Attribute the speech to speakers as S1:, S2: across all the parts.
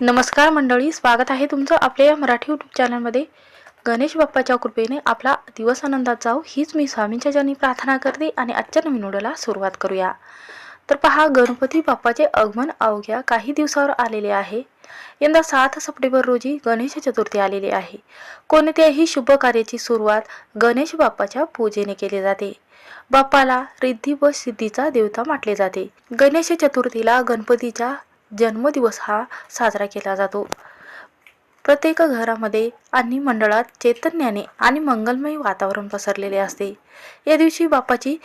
S1: नमस्कार मंडळी स्वागत आहे तुमचं आपल्या या मराठी यूट्यूब चॅनलमध्ये गणेश बाप्पाच्या कृपेने आपला दिवस आनंदात जाऊ हीच मी स्वामींच्या जनी प्रार्थना करते आणि आजच्या नवीन व्हिडिओला सुरुवात करूया. तर पहा गणपती बाप्पाचे आगमन अवघ्या काही दिवसावर आलेले आहे. यंदा सात सप्टेंबर रोजी गणेश चतुर्थी आलेली आहे. कोणत्याही शुभ कार्याची सुरुवात गणेश बाप्पाच्या पूजेने केली जाते. बाप्पाला रिद्धी व सिद्धीचा देवता म्हटले जाते. गणेश चतुर्थीला गणपतीच्या जन्मदिवस हा साजरा केला जातो. प्रत्येक घरामध्ये आणि मंडळात चैतन्याने आणि मंगलमय वातावरण पसरलेले असते. या दिवशी बाप्पाची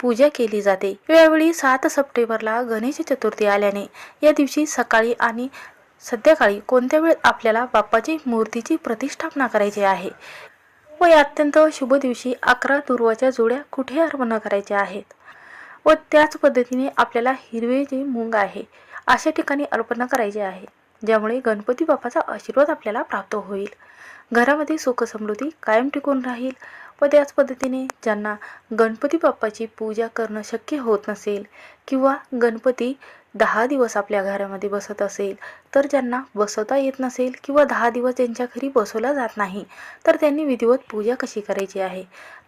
S1: पूजा केली जाते. यावेळी सात सप्टेंबरला गणेश चतुर्थी आल्याने या दिवशी सकाळी आणि संध्याकाळी कोणत्या वेळेत आपल्याला बाप्पाची मूर्तीची प्रतिष्ठापना करायची आहे? व या अत्यंत शुभ दिवशी अकरा दुर्वाच्या जोड्या कुठे अर्पण करायच्या आहेत? व त्याच पद्धतीने आपल्याला हिरवे जे मूग आहे अशा ठिकाणी अर्पणा करायची आहे ज्यामुळे गणपती बाप्पाचा आशीर्वाद आपल्याला प्राप्त होईल. घरामध्ये सुखसमृद्धी कायम टिकून राहील व त्याच पद्धतीने ज्यांना गणपती बाप्पाची पूजा करणं शक्य होत नसेल किंवा गणपती दहा दिवस आपल्या घरामध्ये बसत असेल तर ज्यांना बसवता येत नसेल किंवा दहा दिवस त्यांच्या घरी बसवला जात नाही तर त्यांनी विधिवत पूजा कशी करायची आहे?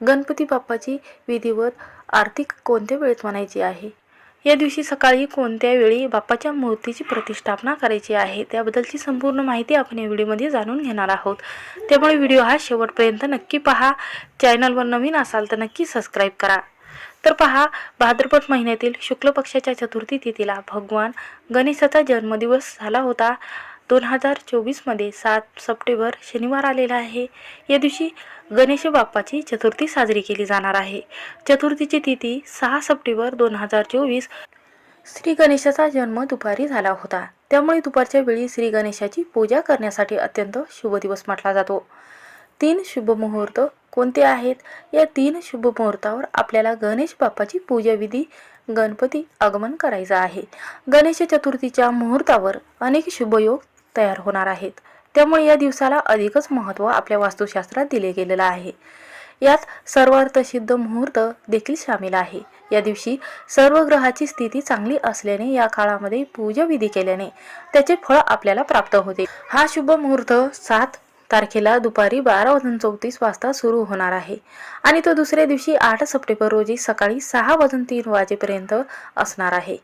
S1: गणपती बाप्पाची विधिवत आरती कोणत्या वेळेत म्हणायची आहे? या दिवशी सकाळी कोणत्या वेळी बाप्पाच्या मूर्तीची प्रतिष्ठापना करायची आहे त्याबद्दलची संपूर्ण माहिती आपण या व्हिडिओमध्ये जाणून घेणार आहोत. त्यामुळे व्हिडिओ हा शेवटपर्यंत नक्की पहा. चॅनलवर नवीन असाल तर नक्की सबस्क्राईब करा. तर पहा भाद्रपद महिन्यातील शुक्ल पक्षाच्या चतुर्थी तिथीला भगवान गणेशाचा जन्मदिवस झाला होता. दोन हजार चोवीसमध्ये सात सप्टेंबर शनिवार आलेला आहे. या दिवशी गणेश बाप्पाची चतुर्थी साजरी केली जाणार आहे. चतुर्थीची तिथी सहा सप्टेंबर दोन हजार चोवीस श्री गणेशाचा जन्म दुपारी झाला होता. त्यामुळे दुपारच्या वेळी श्री गणेशाची पूजा करण्यासाठी अत्यंत शुभ दिवस म्हटला जातो. तीन शुभ मुहूर्त कोणते आहेत? या तीन शुभ मुहूर्तावर आपल्याला गणेश बाप्पाची पूजाविधी गणपती आगमन करायचं आहे. गणेश चतुर्थीच्या मुहूर्तावर अनेक शुभयोग तयार होणार आहेत. त्यामुळे या दिवसाला अधिकच महत्त्व आपल्या वास्तुशास्त्रात दिले गेलेलं आहे. यात सर्वार्थसिद्ध मुहूर्त देखील सामील आहे. या दिवशी सर्व ग्रहाची स्थिती चांगली असल्याने या काळामध्ये पूजाविधी केल्याने त्याचे फळ आपल्याला प्राप्त होते. हा शुभ मुहूर्त सात तारखेला दुपारी बारा वाजून चौतीस वाजता सुरू होणार आहे. आणि तो दुसऱ्या दिवशी आठ सप्टेंबर रोजी सकाळी सहा वाजून तीन वाजेपर्यंत असणार आहे.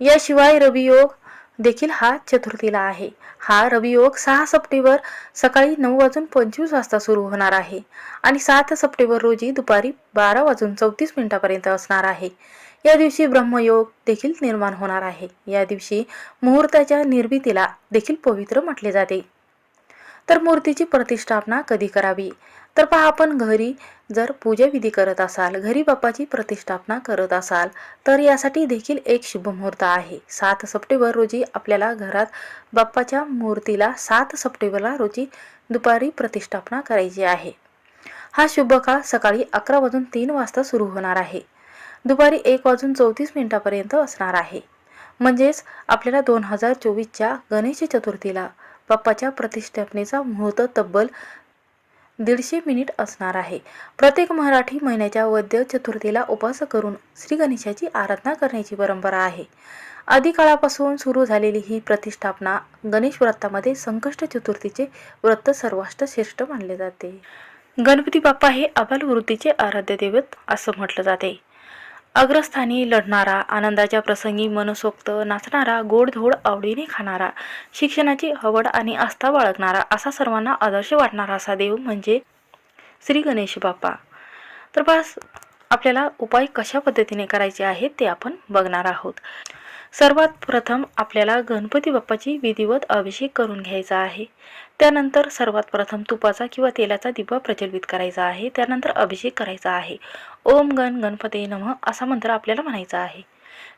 S1: याशिवाय रवियोग देखील हा चतुर्थीला आहे. हा रवियोग सहा सप्टेंबर सकाळी नऊ वाजून पंचवीस वाजता सुरू होणार आहे आणि सात सप्टेंबर रोजी दुपारी बारा वाजून चौतीस मिनिटापर्यंत असणार आहे. या दिवशी ब्रह्मयोग देखील निर्माण होणार आहे. या दिवशी मुहूर्ताच्या निर्मितीला देखील पवित्र म्हटले जाते. तर मूर्तीची प्रतिष्ठापना कधी करावी? तर पहा आपण घरी जर पूजाविधी करत असाल घरी बाप्पाची प्रतिष्ठापना करत असाल तर यासाठी देखील एक शुभ मुहूर्त आहे. सात सप्टेंबर रोजी आपल्याला घरात बाप्पाच्या मूर्तीला सात सप्टेंबरला रोजी दुपारी प्रतिष्ठापना करायची आहे. हा शुभ काळ सकाळी अकरा वाजून तीन वाजता सुरू होणार आहे. दुपारी एक वाजून चौतीस मिनिटापर्यंत असणार आहे. म्हणजेच आपल्याला दोन हजार चोवीसच्या गणेश चतुर्थीला बाप्पाच्या प्रतिष्ठापनेचा मुहूर्त तब्बल दीडशे मिनिट असणार आहे. प्रत्येक मराठी महिन्याच्या वद्य चतुर्थीला उपवास करून श्री गणेशाची आराधना करण्याची परंपरा आहे. आधी काळापासून सुरू झालेली ही प्रतिष्ठापना गणेश व्रतामध्ये संकष्ट चतुर्थीचे व्रत सर्वात श्रेष्ठ मानले जाते. गणपती बाप्पा हे अबालवृत्तीचे आराध्य दैवत असं म्हटलं जाते. अग्रस्थानी लढणारा आनंदाच्या प्रसंगी मनसोक्त नाचणारा गोडधोड आवडीने खाणारा शिक्षणाची आवड आणि आस्था बाळगणारा असा सर्वांना आदर्श वाटणारा असा देव म्हणजे श्री गणेश बाप्पा. तर बस आपल्याला उपाय कशा पद्धतीने करायचे आहेत ते आपण बघणार आहोत. सर्वात प्रथम आपल्याला गणपती बाप्पाची विधिवत अभिषेक करून घ्यायचा आहे. त्यानंतर सर्वात प्रथम तुपाचा किंवा तेलाचा दिवा प्रज्वलित करायचा आहे. त्यानंतर अभिषेक करायचा आहे. ओम गण गणपते नम असा मंत्र आपल्याला म्हणायचा आहे.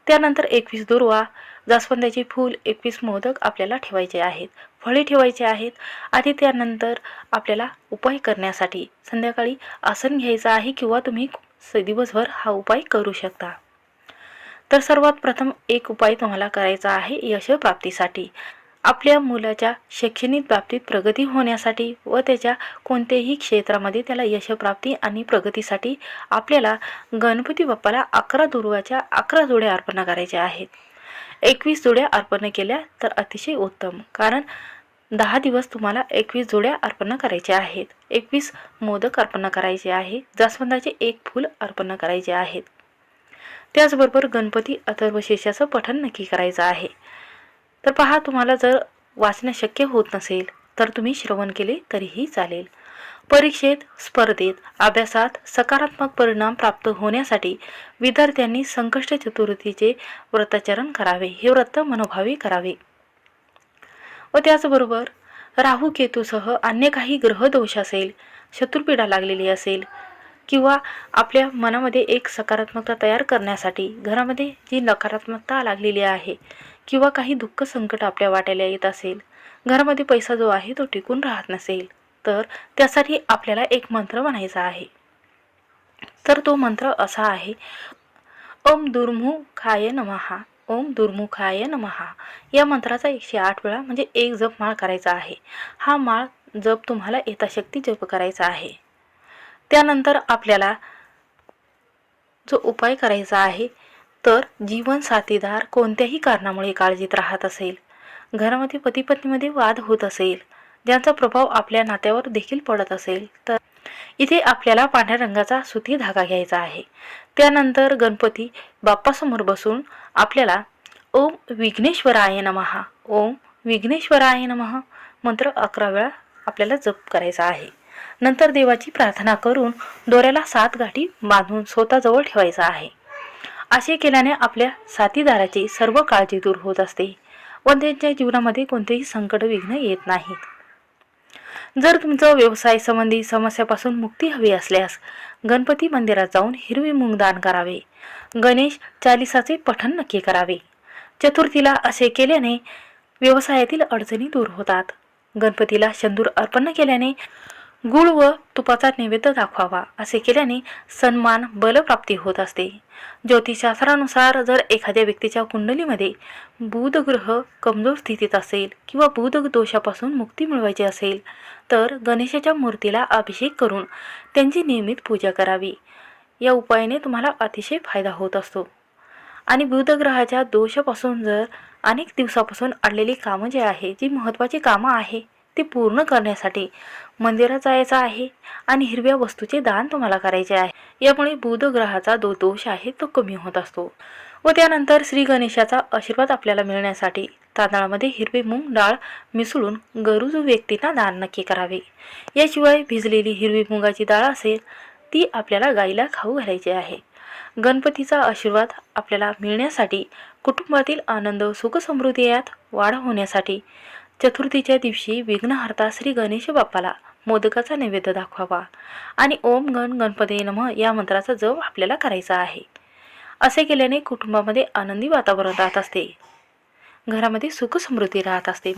S1: त्यानंतर एकवीस दुर्वा जास्वंदाचे फूल एकवीस मोदक आपल्याला ठेवायचे आहेत. फळे ठेवायचे आहेत. आणि त्यानंतर आपल्याला उपाय करण्यासाठी संध्याकाळी आसन घ्यायचं आहे किंवा तुम्ही दिवसभर हा उपाय करू शकता. तर सर्वात प्रथम एक उपाय तुम्हाला करायचा आहे यश प्राप्तीसाठी. आपल्या मुलाच्या शैक्षणिक बाबतीत प्रगती होण्यासाठी व त्याच्या कोणत्याही क्षेत्रामध्ये त्याला यशप्राप्ती आणि प्रगतीसाठी आपल्याला गणपती बाप्पाला अकरा दुर्वाच्या अकरा जोड्या अर्पण करायच्या आहेत. एकवीस जोड्या अर्पण केल्या तर अतिशय उत्तम कारण दहा दिवस तुम्हाला एकवीस जोड्या अर्पण करायचे आहेत. एकवीस मोदक अर्पण करायचे आहे जास्वंदाचे एक फूल अर्पण करायचे आहेत. त्याचबरोबर गणपती अथर्वशेषाचं पठण नक्की करायचं आहे. तर पहा तुम्हाला जर वाचणं शक्य होत नसेल तर तुम्ही श्रवण केले तरीही चालेल. परीक्षेत स्पर्धेत अभ्यासात सकारात्मक परिणाम प्राप्त होण्यासाठी विद्यार्थ्यांनी संकष्ट चतुर्थीचे व्रताचरण करावे हे व्रत मनोभावी करावे. व त्याचबरोबर राहू केतूसह अन्य काही ग्रहदोष असेल शत्रुपीडा लागलेली असेल किंवा आपल्या मनामध्ये एक सकारात्मकता तयार करण्यासाठी घरामध्ये जी नकारात्मकता लागलेली आहे किंवा काही दुःख संकट आपल्या वाट्याला येत असेल घरामध्ये पैसा जो आहे तो टिकून राहत नसेल तर त्यासाठी आपल्याला एक मंत्र म्हणायचा आहे. तर तो मंत्र असा आहे ओम दुर्मुखाय नमहा ओम दुर्मुखाय नमहा या मंत्राचा एकशे आठ वेळा म्हणजे एक जप माळ करायचा आहे. हा माळ जप तुम्हाला यथाशक्ती जप करायचा आहे. त्यानंतर आपल्याला जो उपाय करायचा आहे तर जीवन साथीदार कोणत्याही कारणामुळे काळजीत राहत असेल घरामध्ये पती पत्नीमध्ये वाद होत असेल ज्यांचा प्रभाव आपल्या नात्यावर देखील पडत असेल तर इथे आपल्याला पांढऱ्या रंगाचा सुती धागा घ्यायचा आहे. त्यानंतर गणपती बाप्पासमोर बसून आपल्याला ओम विघ्नेश्वराय नमहा ओम विघ्नेश्वराय नमः मंत्र अकरा वेळा आपल्याला जप करायचा आहे. नंतर देवाची प्रार्थना करून दोऱ्याला सात गाठी बांधून स्वतःजवळ ठेवायचा आहे. असे केल्याने आपल्या साथीदाराची सर्व काळजी दूर होत असते व त्यांच्या जीवनामध्ये कोणतेही संकट विघ्न येत नाहीत. जर तुमचं व्यवसाय संबंधी समस्यापासून मुक्ती हवी असल्यास गणपती मंदिरात जाऊन हिरवी मूग दान करावे. गणेश चालिसाचे पठण नक्की करावे. चतुर्थीला असे केल्याने व्यवसायातील अडचणी दूर होतात. गणपतीला शंदूर अर्पण केल्याने गुळ व तुपाचा नैवेद्य दाखवावा असे केल्याने सन्मान बलप्राप्ती होत असते. ज्योतिषशास्त्रानुसार जर एखाद्या व्यक्तीच्या कुंडलीमध्ये बुधग्रह कमजोर स्थितीत असेल किंवा बुध दोषापासून मुक्ती मिळवायची असेल तर गणेशाच्या मूर्तीला अभिषेक करून त्यांची नियमित पूजा करावी. या उपायाने तुम्हाला अतिशय फायदा होत असतो. आणि बुधग्रहाच्या दोषापासून जर अनेक दिवसापासून अडलेली कामं जे आहे जी महत्त्वाची कामं आहे. ते पूर्ण करण्यासाठी मंदिरात जायचं आहे आणि हिरव्या वस्तूचे दान तुम्हाला करायचे आहे. यामुळे बुधग्रहाचा जो दोष आहे तो कमी होत असतो. व त्यानंतर श्री गणेशाचा आशीर्वाद आपल्याला मिळण्यासाठी तांदळामध्ये हिरवे मूग डाळ मिसळून गरजू व्यक्तींना दान नक्की करावे. याशिवाय भिजलेली हिरवी मुगाची डाळ असेल ती आपल्याला गाईला खाऊ घालायची आहे. गणपतीचा आशीर्वाद आपल्याला मिळण्यासाठी कुटुंबातील आनंद सुखसमृद्धी यात वाढ होण्यासाठी चतुर्थीच्या दिवशी विघ्नहर्ता श्री गणेश बाप्पाला मोदकाचा नैवेद्य दाखवावा आणि ओम गण गणपती नम या मंत्राचा जप आपल्याला करायचा आहे. असे केल्याने कुटुंबामध्ये आनंदी वातावरण राहत असते. घरामध्ये सुखसमृद्धी राहत असते.